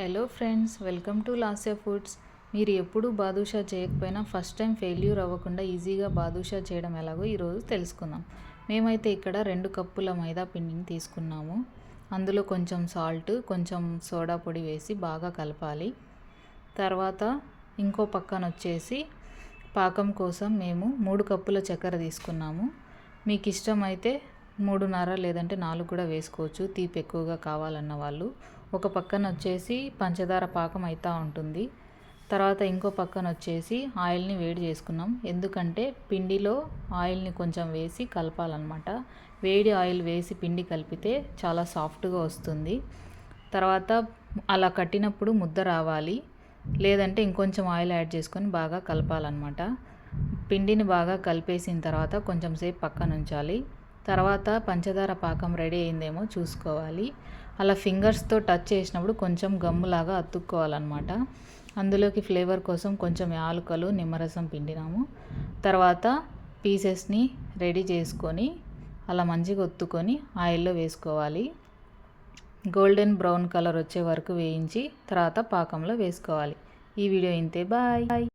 Hello friends welcome to Lasya foods. మీరు ఎప్పుడూ బాదుషా చేయకపోయినా ఫస్ట్ టైం ఫెయిల్యూర్ అవ్వకుండా ఈజీగా బాదుషా చేయడం ఎలాగో ఈరోజు తెలుసుకుందాం. మేమైతే ఇక్కడ రెండు కప్పుల మైదా పిండిని తీసుకున్నాము. అందులో కొంచెం సాల్ట్ కొంచెం సోడా పొడి వేసి బాగా కలపాలి. తర్వాత ఇంకో పక్కన వచ్చేసి పాకం కోసం మేము మూడు కప్పుల చక్కెర తీసుకున్నాము. మీకు ఇష్టమైతే మూడున్నర లేదంటే నాలుగు కూడా వేసుకోవచ్చు. తీపి ఎక్కువగా కావాలన్న వాళ్ళు. ఒక పక్కన వచ్చేసి పంచదార పాకం అవుతూ ఉంటుంది. తర్వాత ఇంకో పక్కన వచ్చేసి ఆయిల్ని వేడి చేసుకున్నాం. ఎందుకంటే పిండిలో ఆయిల్ని కొంచెం వేసి కలపాలన్నమాట. వేడి ఆయిల్ వేసి పిండి కలిపితే చాలా సాఫ్ట్గా వస్తుంది. తర్వాత అలా కట్టినప్పుడు ముద్ద రావాలి. లేదంటే ఇంకొంచెం ఆయిల్ యాడ్ చేసుకొని బాగా కలపాలన్నమాట. పిండిని బాగా కలిపేసిన తర్వాత కొంచెం సేపు పక్కన ఉంచాలి. తర్వాత పంచదార పాకం రెడీ అయిందేమో చూసుకోవాలి. అలా ఫింగర్స్తో టచ్ చేసినప్పుడు కొంచెం గమ్ములాగా అతుక్కోవాలన్నమాట. అందులోకి ఫ్లేవర్ కోసం కొంచెం యాలకులు నిమ్మరసం పిండినాము. తర్వాత పీసెస్ని రెడీ చేసుకొని అలా మంచిగా ఒత్తుకొని ఆయిల్లో వేసుకోవాలి. గోల్డెన్ బ్రౌన్ కలర్ వచ్చే వరకు వేయించి తర్వాత పాకంలో వేసుకోవాలి. ఈ వీడియో ఇంతే. బాయ్.